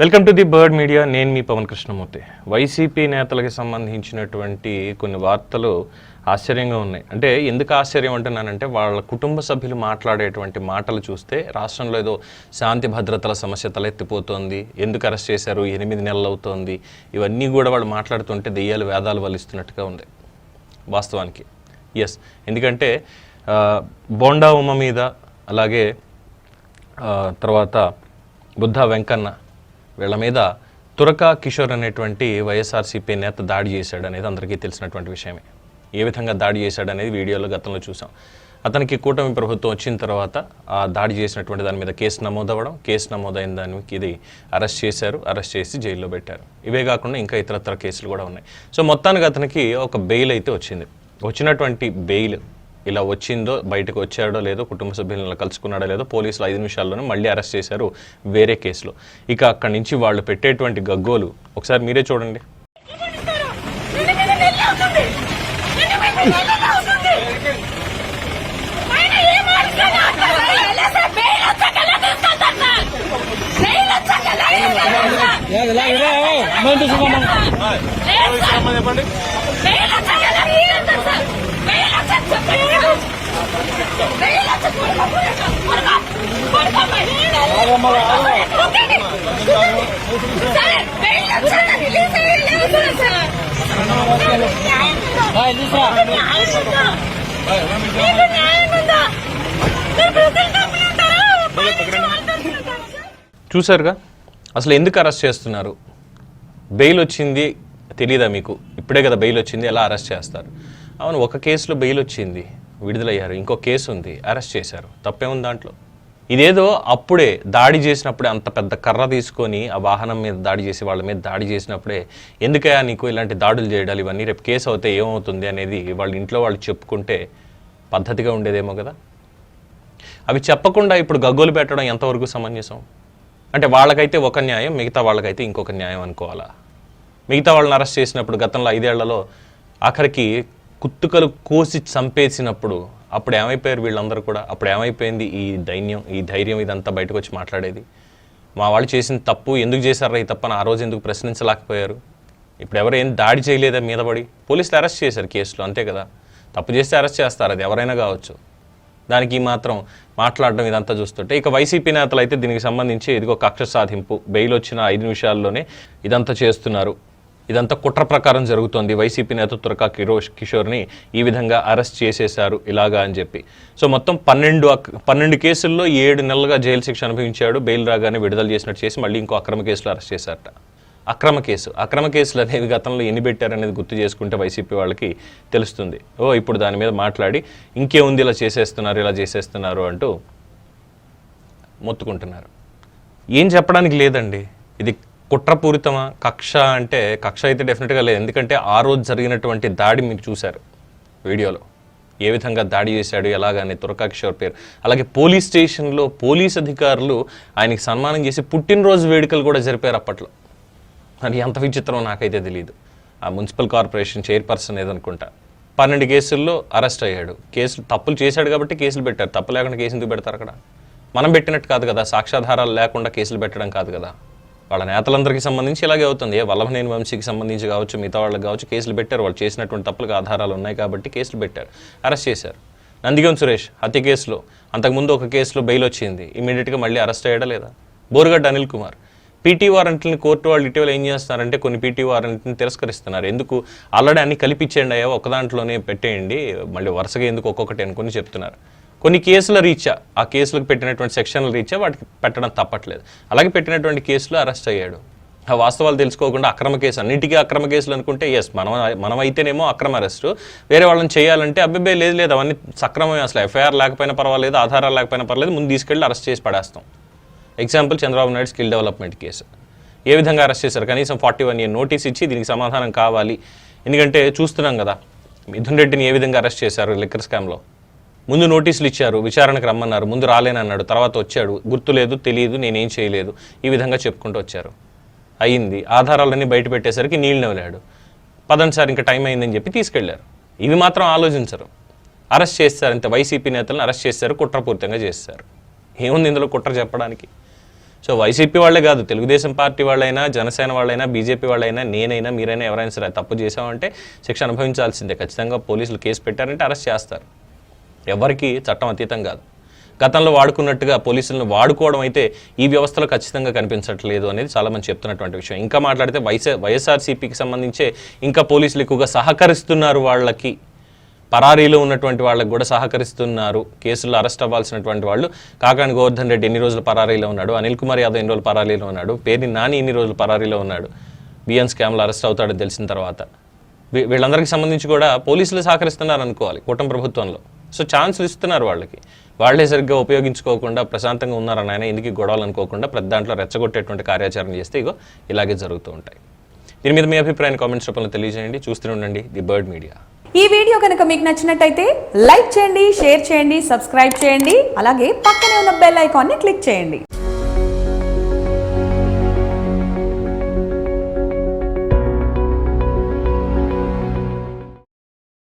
Welcome to the bird media నేను మీ Pawan Krishnamurthy. YCP నేతలకు సంబంధించినటువంటి కొన్ని వార్తలు ఆశ్చర్యంగా ఉన్నాయి. అంటే ఎందుకు ఆశ్చర్యం అంటున్నానంటే వాళ్ళ కుటుంబ సభ్యులు మాట్లాడేటువంటి మాటలు చూస్తే రాష్ట్రంలో ఏదో శాంతి భద్రతల సమస్య తలెత్తిపోతోంది ఎందుకు అరెస్ట్ చేశారు ఎనిమిది నెలలు అవుతోంది ఇవన్నీ కూడా వాళ్ళు మాట్లాడుతుంటే దెయ్యాలు వేదాలు వలిస్తున్నట్టుగా ఉంది. వాస్తవానికి. ఎస్ ఎందుకంటే బోండా ఉమ్మ మీద అలాగే తర్వాత బుద్ధ వెంకన్న వీళ్ళ మీద తురక కిషోర్ అనేటువంటి వైఎస్ఆర్సీపీ నేత దాడి చేశాడు అనేది అందరికీ తెలిసినటువంటి విషయమే. ఏ విధంగా దాడి చేశాడు అనేది వీడియోలో గతంలో చూసాం. అతనికి కూటమి ప్రభుత్వం వచ్చిన తర్వాత ఆ దాడి చేసినటువంటి దాని మీద కేసు నమోదవ్వడం కేసు నమోదైన దానికి ఇది అరెస్ట్ చేశారు అరెస్ట్ చేసి జైల్లో పెట్టారు. ఇవే కాకుండా ఇంకా ఇతరత్ర కేసులు కూడా ఉన్నాయి. సో మొత్తానికి అతనికి ఒక బెయిల్ అయితే వచ్చింది. వచ్చినటువంటి బెయిల్ ఇలా వచ్చిందో బయటకు వచ్చాడో లేదో కుటుంబ సభ్యులను కలుసుకున్నాడో లేదో పోలీసులు ఐదు నిమిషాల్లోనే మళ్ళీ అరెస్ట్ చేశారు వేరే కేసులో ఇక అక్కడి నుంచి వాళ్ళు పెట్టేటువంటి గగ్గోలు ఒకసారి మీరే చూడండి చూసారుగా అసలు ఎందుకు అరెస్ట్ చేస్తున్నారు? బెయిల్ వచ్చింది తెలియదా మీకు? ఇప్పుడే కదా బెయిల్ వచ్చింది ఎలా అరెస్ట్ చేస్తారు? అవును ఒక కేసులో బెయిల్ వచ్చింది విడుదలయ్యారు ఇంకో కేసు ఉంది అరెస్ట్ చేశారు. తప్పేముంది దాంట్లో? ఇదేదో అప్పుడే దాడి చేసినప్పుడే అంత పెద్ద కర్ర తీసుకొని ఆ వాహనం మీద దాడి చేసి వాళ్ళ మీద దాడి చేసినప్పుడే ఎందుకయ్యా నీకు ఇలాంటి దాడులు చేయడాలు? ఇవన్నీ రేపు కేసు అవుతే ఏమవుతుంది అనేది వాళ్ళ ఇంట్లో వాళ్ళు చెప్పుకుంటే పద్ధతిగా ఉండేదేమో కదా? అవి చెప్పకుండా ఇప్పుడు గగ్గోలు పెట్టడం ఎంతవరకు సమంజసం? అంటే వాళ్ళకైతే ఒక న్యాయం మిగతా వాళ్ళకైతే ఇంకొక న్యాయం అనుకోవాలా? మిగతా వాళ్ళని అరెస్ట్ చేసినప్పుడు గతంలో ఐదేళ్ళలో ఆఖరికి కుత్తుకలు కోసి చంపేసినప్పుడు అప్పుడు ఏమైపోయారు వీళ్ళందరూ కూడా? అప్పుడు ఏమైపోయింది ఈ దైన్యం ఈ ధైర్యం ఇదంతా బయటకు వచ్చి మాట్లాడేది? మా వాళ్ళు చేసిన తప్పు ఎందుకు చేశారా ఈ తప్పని ఆ రోజు ఎందుకు ప్రశ్నించలేకపోయారు? ఇప్పుడు ఎవరు ఏం దాడి చేయలేదా మీద పడి? పోలీసులు అరెస్ట్ చేశారు కేసులో అంతే కదా? తప్పు చేస్తే అరెస్ట్ చేస్తారు అది ఎవరైనా కావచ్చు. దానికి మాత్రం మాట్లాడడం ఇదంతా చూస్తుంటే ఇక వైసీపీ నేతలు అయితే దీనికి సంబంధించి ఇదిగో కక్ష సాధింపు బెయిల్ వచ్చిన ఐదు నిమిషాల్లోనే ఇదంతా చేస్తున్నారు. ఇదంతా కుట్ర ప్రకారం జరుగుతోంది. వైసీపీ నేత తురకా కిరోష్ కిషోర్ని ఈ విధంగా అరెస్ట్ చేసేశారు ఇలాగా అని చెప్పి. సో మొత్తం పన్నెండు పన్నెండు కేసుల్లో ఏడు నెలలుగా జైలు శిక్ష అనుభవించాడు. బెయిల్ రాగానే విడుదల చేసినట్టు చేసి మళ్ళీ ఇంకో అక్రమ కేసులో అరెస్ట్ చేశారట. అక్రమ కేసు. అక్రమ కేసులు అనేది గతంలో ఎన్ని పెట్టారనేది గుర్తు చేసుకుంటే వైసీపీ వాళ్ళకి తెలుస్తుంది. ఓ ఇప్పుడు దాని మీద మాట్లాడి ఇంకేముంది ఇలా చేసేస్తున్నారు ఇలా చేసేస్తున్నారు అంటూ మొత్తుకుంటున్నారు. ఏం చెప్పడానికి లేదండి. ఇది కుట్రపూరితమా? కక్ష అంటే కక్ష అయితే డెఫినెట్గా లేదు. ఎందుకంటే ఆ రోజు జరిగినటువంటి దాడి మీరు చూశారు వీడియోలో. ఏ విధంగా దాడి చేశాడు? ఎలాగని తురకా కిషోర్ పేరు. అలాగే పోలీస్ స్టేషన్లో పోలీస్ అధికారులు ఆయనకి సన్మానం చేసి పుట్టినరోజు వేడుకలు కూడా జరిపారు అప్పట్లో. అది ఎంత విచిత్రం నాకైతే తెలియదు ఆ మున్సిపల్ కార్పొరేషన్ చైర్పర్సన్ ఏదనుకుంటా? పన్నెండు కేసుల్లో అరెస్ట్ అయ్యాడు. కేసులు తప్పులు చేశాడు కాబట్టి కేసులు పెట్టారు. తప్పు లేకుండా కేసు ఎందుకు పెడతారు అక్కడ? మనం పెట్టినట్టు కాదు కదా. సాక్ష్యాధారాలు లేకుండా కేసులు పెట్టడం కాదు కదా. వాళ్ళ నేతలందరికీ సంబంధించి ఇలాగే అవుతుంది. ఏ వల్లభనేని వంశీకి సంబంధించి కావచ్చు మిగతా వాళ్ళకి కావచ్చు కేసులు పెట్టారు. వాళ్ళు చేసినటువంటి తప్పులకు ఆధారాలు ఉన్నాయి కాబట్టి కేసులు పెట్టారు. అరెస్ట్ చేశారు. నందిగం సురేష్ హత్య కేసులో అంతకుముందు ఒక కేసులో బెయిల్ వచ్చింది. ఇమీడియట్గా మళ్ళీ అరెస్ట్ అయ్యాడా లేదా? బోరుగడ్డ అనిల్ కుమార్. పీటీ వారెంట్ని కోర్టు వాళ్ళు ఇటీవల ఏం చేస్తున్నారంటే కొన్ని పీటీ వారెంట్ని తిరస్కరిస్తున్నారు. ఎందుకు? ఆల్రెడీ అన్ని కలిపిచ్చేయండి అయ్యా ఒక దాంట్లోనే పెట్టేయండి. మళ్ళీ వరుసగా ఎందుకు ఒక్కొక్కటి అనుకుని చెప్తున్నారు. కొన్ని కేసుల రీత్యా ఆ కేసులకు పెట్టినటువంటి సెక్షన్ల రీత్యా వాటికి పెట్టడం తప్పట్లేదు. అలాగే పెట్టినటువంటి కేసులో అరెస్ట్ అయ్యాడు. ఆ వాస్తవాలు తెలుసుకోకుండా అక్రమ కేసు అన్నిటికీ అక్రమ కేసులు అనుకుంటే ఎస్ మనం మనం అయితేనేమో అక్రమ అరెస్టు. వేరే వాళ్ళని చేయాలంటే అబ్బాయి లేదు లేదు అవన్నీ సక్రమమే అసలు. ఎఫ్ఐఆర్ లేకపోయినా పర్వాలేదు ఆధారాలు లేకపోయినా పర్వాలేదు ముందు తీసుకెళ్ళి అరెస్ట్ చేసి పడేస్తాం. Example Chandrababu Naidu skill development case. ఏ విధంగా అరెస్ట్ చేశారు? కనీసం ఫార్టీ వన్ ఇయర్ నోటీస్ ఇచ్చి దీనికి సమాధానం కావాలి. ఎందుకంటే చూస్తున్నాం కదా మిథున్ రెడ్డిని ఏ విధంగా అరెస్ట్ చేశారు లిక్కర్ స్కామ్లో? ముందు నోటీసులు ఇచ్చారు విచారణకు రమ్మన్నారు ముందు రాలేనన్నాడు తర్వాత వచ్చాడు గుర్తులేదు తెలియదు నేనేం చేయలేదు ఈ విధంగా చెప్పుకుంటూ వచ్చారు. అయింది ఆధారాలన్నీ బయట పెట్టేసరికి నీళ్ళు నవ్వలేడు పదండి సార్ ఇంకా టైం అయిందని చెప్పి తీసుకెళ్ళారు. ఇవి మాత్రం ఆలోచించరు. అరెస్ట్ చేస్తారు ఇంత వైసీపీ నేతలను అరెస్ట్ చేస్తారు కుట్రపూరితంగా చేస్తారు. ఏముంది ఇందులో కుట్ర చెప్పడానికి? సో వైసీపీ వాళ్ళే కాదు తెలుగుదేశం పార్టీ వాళ్ళైనా జనసేన వాళ్ళైనా బీజేపీ వాళ్ళైనా నేనైనా మీరైనా ఎవరైనా సరే తప్పు చేసామంటే శిక్ష అనుభవించాల్సిందే. ఖచ్చితంగా పోలీసులు కేసు పెట్టారంటే అరెస్ట్ చేస్తారు. ఎవరికి చట్టం అతీతం కాదు. గతంలో వాడుకున్నట్టుగా పోలీసులను వాడుకోవడం అయితే ఈ వ్యవస్థలో ఖచ్చితంగా కనిపించట్లేదు అనేది చాలామంది చెప్తున్నటువంటి విషయం. ఇంకా మాట్లాడితే వైఎస్ఆర్ వైఎస్ఆర్సీపీకి సంబంధించే ఇంకా పోలీసులు ఎక్కువగా సహకరిస్తున్నారు వాళ్ళకి. పరారీలో ఉన్నటువంటి వాళ్ళకి కూడా సహకరిస్తున్నారు. కేసుల్లో అరెస్ట్ అవ్వాల్సినటువంటి వాళ్ళు. కాకాని గోవర్ధన్ రెడ్డి ఎన్ని రోజులు పరారీలో ఉన్నాడు? అనిల్ కుమార్ యాదవ్ ఎన్ని రోజులు పరారీలో ఉన్నాడు? పేరుని నాని ఎన్ని రోజులు పరారీలో ఉన్నాడు? బిఎన్ స్కామ్లో అరెస్ట్ అవుతాడని తెలిసిన తర్వాత. వీ- వీళ్ళందరికీ సంబంధించి కూడా పోలీసులు సహకరిస్తున్నారు అనుకోవాలి కూటమి ప్రభుత్వంలో. సో ఛాన్సులు ఇస్తున్నారు వాళ్ళకి. వాళ్ళే సరిగ్గా ఉపయోగించుకోకుండా ప్రశాంతంగా ఉన్నారని ఆయన ఎందుకు గొడవలు అనుకోకుండా ప్రతి దాంట్లో రెచ్చగొట్టేటువంటి కార్యాచరణ చేస్తే ఇగో ఇలాగే జరుగుతూ ఉంటాయి. దీని మీద మీ అభిప్రాయాన్ని కామెంట్స్ రూపంలో తెలియజేయండి. చూస్తూనే ఉండండి ది బర్డ్ మీడియా. ఈ వీడియో కనుక మీకు నచ్చినట్టయితే లైక్ చేయండి షేర్ చేయండి సబ్స్క్రైబ్ చేయండి అలాగే పక్కనే ఉన్న బెల్ ఐకాన్ని క్లిక్ చేయండి.